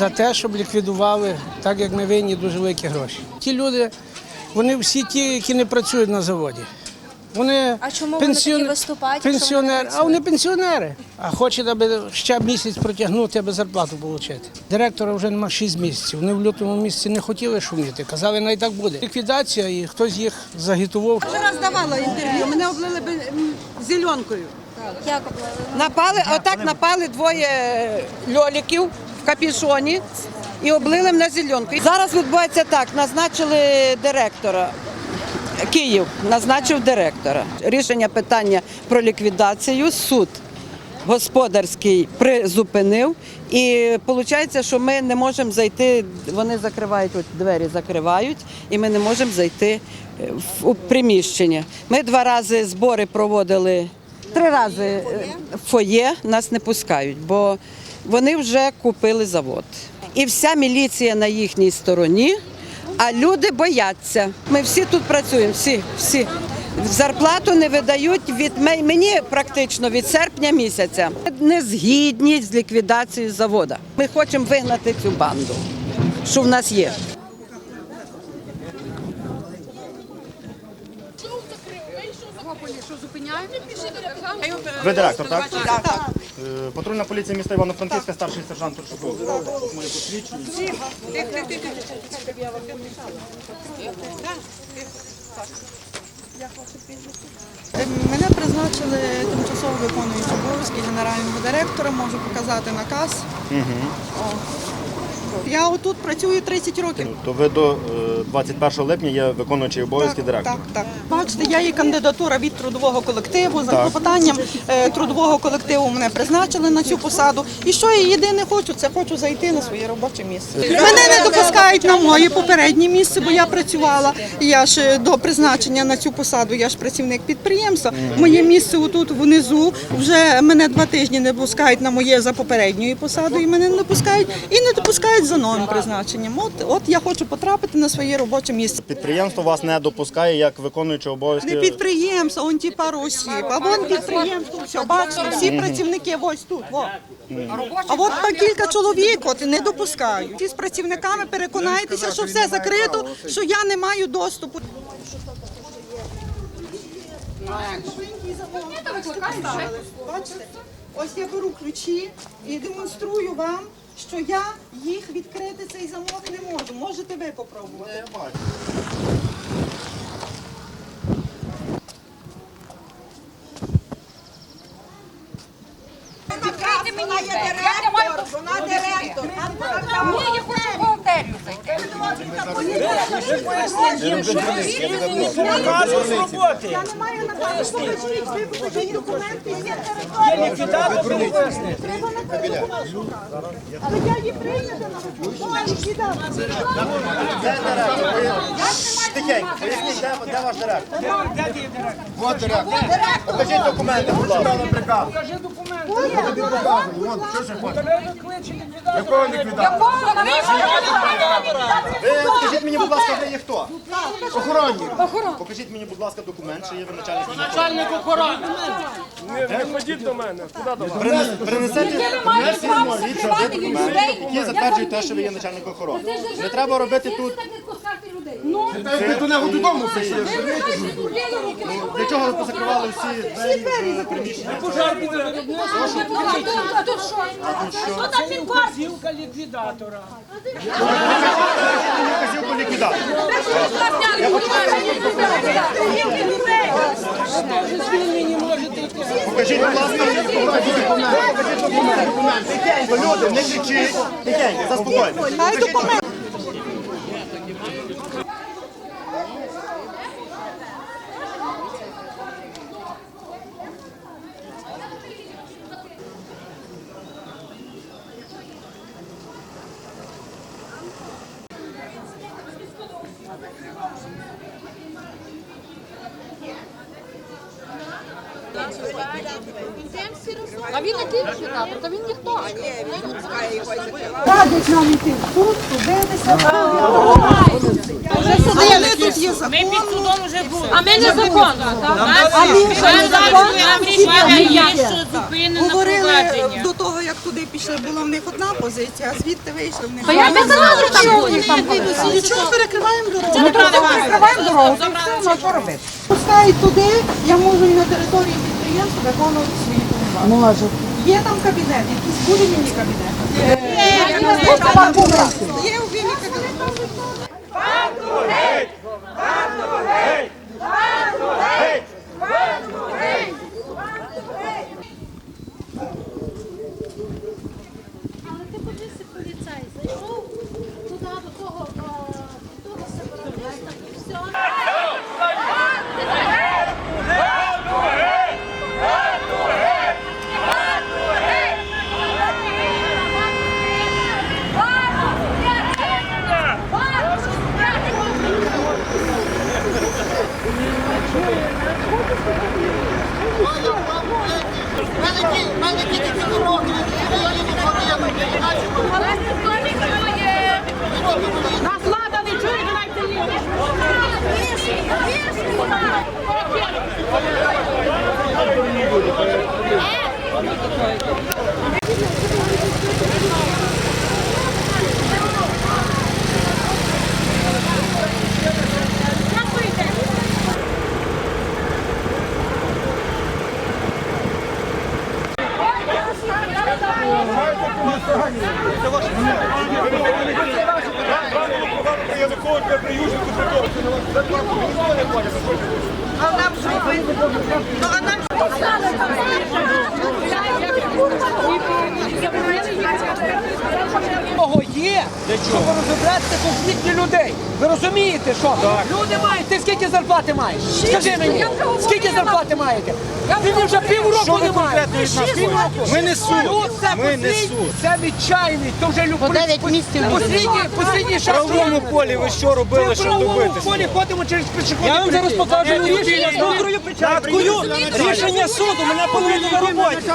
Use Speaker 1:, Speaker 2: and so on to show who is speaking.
Speaker 1: за те, щоб ліквідували, так як ми винні дуже великі гроші. Ті люди, вони всі ті, які не працюють на заводі. Вони
Speaker 2: А чому вони такі виступають, якщо вони
Speaker 1: пенсіонери, а вони пенсіонери. А хочуть, аби ще місяць протягнути, аби зарплату отримати. Директора вже нема 6 місяців. Вони в лютому місяці не хотіли шуміти. Казали, най так буде. Ліквідація, і хтось їх загітував.
Speaker 3: Вже раз давала інтерв'ю, мене облили зеленкою.
Speaker 2: Як обливали?
Speaker 3: Напали, отак напали двоє льоліків в капюшоні і облили мене зеленкою. Зараз відбувається так, назначили директора. Київ назначив директора. Рішення питання про ліквідацію суд господарський призупинив. І виходить, що ми не можемо зайти, вони закривають, от двері закривають, і ми не можемо зайти е, в приміщення. Ми два рази збори проводили, три рази е, в фоє нас не пускають, бо вони вже купили завод. І вся міліція на їхній стороні, а люди бояться. Ми всі тут працюємо, всі, всі. Зарплату не видають від мені практично від серпня місяця. Не згідні з ліквідацією заводу. Ми хочемо вигнати цю банду, що в нас є.
Speaker 4: Ви директор, так? Так. Патрульна поліція міста Івано-Франківська, старший сержант Туршуков. Моє посвідчення.
Speaker 5: Мене призначили тимчасово виконуючи обов'язки генерального директора, можу показати наказ. О. Я отут працюю 30 років.
Speaker 4: То ви до е, 21 липня є виконуючий обов'язки директора.
Speaker 5: Так, так. Бачите, я є кандидатура від трудового колективу. За клопотанням е, трудового колективу мене призначили на цю посаду. І що я єдине хочу, це хочу зайти на своє робоче місце. Мене не допускають на моє попереднє місце, бо я працювала. Я ж е, до призначення на цю посаду, я ж працівник підприємства. Моє місце отут внизу. Вже мене два тижні не пускають на моє за попередньою посадою. Мене не пускають і не допускають за новим призначенням. От, от я хочу потрапити на своє робоче місце.
Speaker 4: Підприємство вас не допускає як виконуючий обов'язки.
Speaker 5: Не підприємство, он ті пару осіб, а вон підприємство, все, бачите, всі працівники ось тут. Во. А от по кілька чоловік от не допускають. Ті з працівниками переконайтеся, що все закрито, що я не маю доступу. Бачите, ось я беру ключі і демонструю вам, що я їх відкрити цей замок не можу. Можете ви попробувати.
Speaker 6: Відкрийте мені Вона є директор,
Speaker 3: Вона директор.
Speaker 6: Вона бухгалтерію зайти.
Speaker 5: Я не маю наказу, покажіть, ви покажіть документи, є територія. Треба на передачу шукати. Але я її прийнята на роботу. Ліквідація.
Speaker 4: Тихенько, поясніть, де, де ваш директор? Вот директор. Покажіть документи, будь ласка.
Speaker 6: Якого
Speaker 4: Ви скажіть мені, будь ласка, ви є хто? Охоронні. Покажіть мені, будь ласка, документ, що є ви начальник. Начальник охорони. Не ходіть до мене. Принесете
Speaker 6: маєте право
Speaker 4: відповідь,
Speaker 6: закривати
Speaker 4: що ви
Speaker 6: людей.
Speaker 4: документи, які затверджують те, що ви є начальник охорони. Не треба робити тут.
Speaker 6: Ну,
Speaker 4: Ви до нього додому прийшли.
Speaker 6: ви
Speaker 4: Для чого ви позакривали всі двері приміщення?
Speaker 6: А тут що? Що там він
Speaker 1: Зілка ліквідатора.
Speaker 4: Вказівку ліквідатора. Покажіть, будь ласка, документи. Покажіть документи. Люди, не кричіть. Заспокойтесь.
Speaker 5: Документи.
Speaker 6: А він який ліквідатор? Та він ніхто.
Speaker 5: Радять нам йти в суд, судитися. Але тут є закон.
Speaker 6: А ми не законно.
Speaker 5: А ми вже закон.
Speaker 6: є, що зупинено
Speaker 5: Говорили до того, як туди пішли, була в них одна позиція, а звідти вийшли в них.
Speaker 6: Та я знаю, що там буде.
Speaker 5: Нічого, перекриваємо дорогу. То перекриваємо дорогу, то все, ну, що робити? Пускають туди, я можу і на території підприємства виконувати свої. Можу. Є там кабінет, якийсь буде мені кабінет. Є у вільні кабінети.
Speaker 7: Але Це ваше. Того
Speaker 8: є, щоб розібратися конфлікті людей. Ви розумієте, що люди мають. Ти скільки зарплати маєш? Скажи мені, скільки зарплати маєте? Він вже півроку не має.
Speaker 4: Ми не суд.
Speaker 8: Це
Speaker 4: Ми не суд.
Speaker 8: це відчайний, то вже любить. Послідній, послідній шанс.
Speaker 4: В правовому полі ви що робили,
Speaker 8: Ми в
Speaker 4: щоб
Speaker 8: правовому
Speaker 4: добитися?
Speaker 8: полі ходимо через пішохідний Я вам зараз покажу рішення з. Рішення суду, мене повинні на роботі.